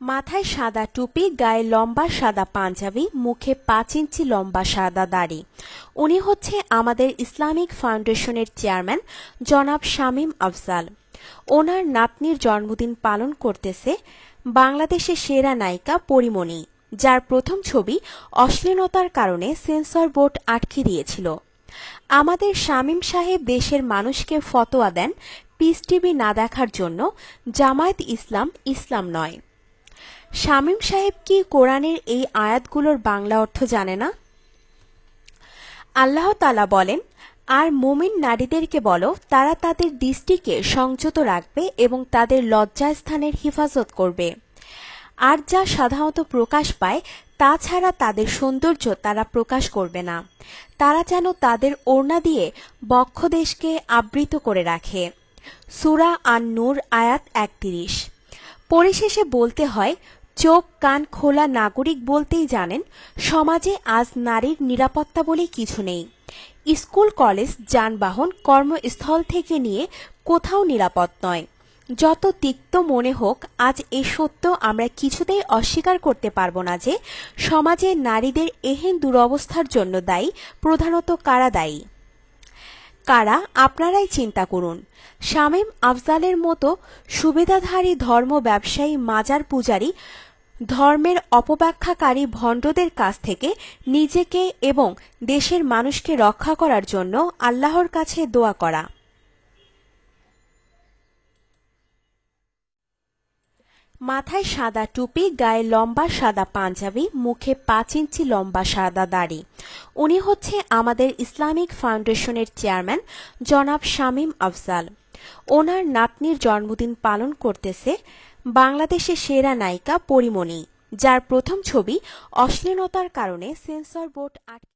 মাথায় সাদা টুপি, গায়ে লম্বা সাদা পাঞ্জাবি, মুখে পাঁচ ইঞ্চি লম্বা সাদা দাড়ি। উনি হচ্ছে আমাদের ইসলামিক ফাউন্ডেশনের চেয়ারম্যান, জনাব শামীম আফজাল। ওনার নাতনির জন্মদিন পালন করতেছে বাংলাদেশের সেরা নায়িকা পরিমণি, যার প্রথম ছবি অশ্লীলতার কারণে সেন্সর বোর্ড আটকে দিয়েছিল। আমাদের শামীম সাহেব দেশের মানুষকে ফতোয়া দেন, পিস টিভি না দেখার জন্য জামায়াত ইসলাম ইসলাম নয়। শামীম সাহেব কি কোরআনের এই আয়াতগুলোর বাংলা অর্থ জানে না? আল্লাহ তালা বলেন, আর মুমিন নারীদেরকে বলো, তারা তাদের দৃষ্টিকে সংযত রাখবে এবং তাদের লজ্জাস্থানের হেফাজত করবে। আর যা সাধারণত প্রকাশ পায় তাছাড়া তাদের সৌন্দর্য তারা প্রকাশ করবে না। তারা যেন তাদের ওড়না দিয়ে বক্ষদেশকে আবৃত করে রাখে। সুরা আন নূর আয়াত একত্রিশ। পরিশেষে বলতে হয় চোখ, কান খোলা নাগরিক বলতেই জানেন, সমাজে আজ নারীর নিরাপত্তা বলে কিছু নেই। স্কুল, কলেজ, যানবাহন কর্মস্থল থেকে নিয়ে কোথাও নিরাপদ নয়। যত তিক্ত মনে হোক, আজ এ সত্য আমরা কিছুতেই অস্বীকার করতে পারব না যে সমাজে নারীদের এহেন দুরবস্থার জন্য দায়ী প্রধানত কারা দায়ী। কারা? আপনারাই চিন্তা করুন। শামীম আফজালের মতো সুবিধাধারী ধর্ম ব্যবসায়ী, মাজার পূজারী, ধর্মের অপব্যাখ্যাকারী ভণ্ডদের কাছ থেকে নিজেকে এবং দেশের মানুষকে রক্ষা করার জন্য আল্লাহর কাছে দোয়া করা। মাথায় সাদা টুপি, গায়ে লম্বা সাদা পাঞ্জাবি, মুখে পাঁচ ইঞ্চি লম্বা সাদা দাড়ি। উনি হচ্ছে আমাদের ইসলামিক ফাউন্ডেশনের চেয়ারম্যান, জনাব শামীম আফজাল। ওনার নাতনির জন্মদিন পালন করতেছে বাংলাদেশের সেরা নায়িকা পরিমণি, যার প্রথম ছবি অশ্লীলতার কারণে সেন্সর বোর্ড আটকে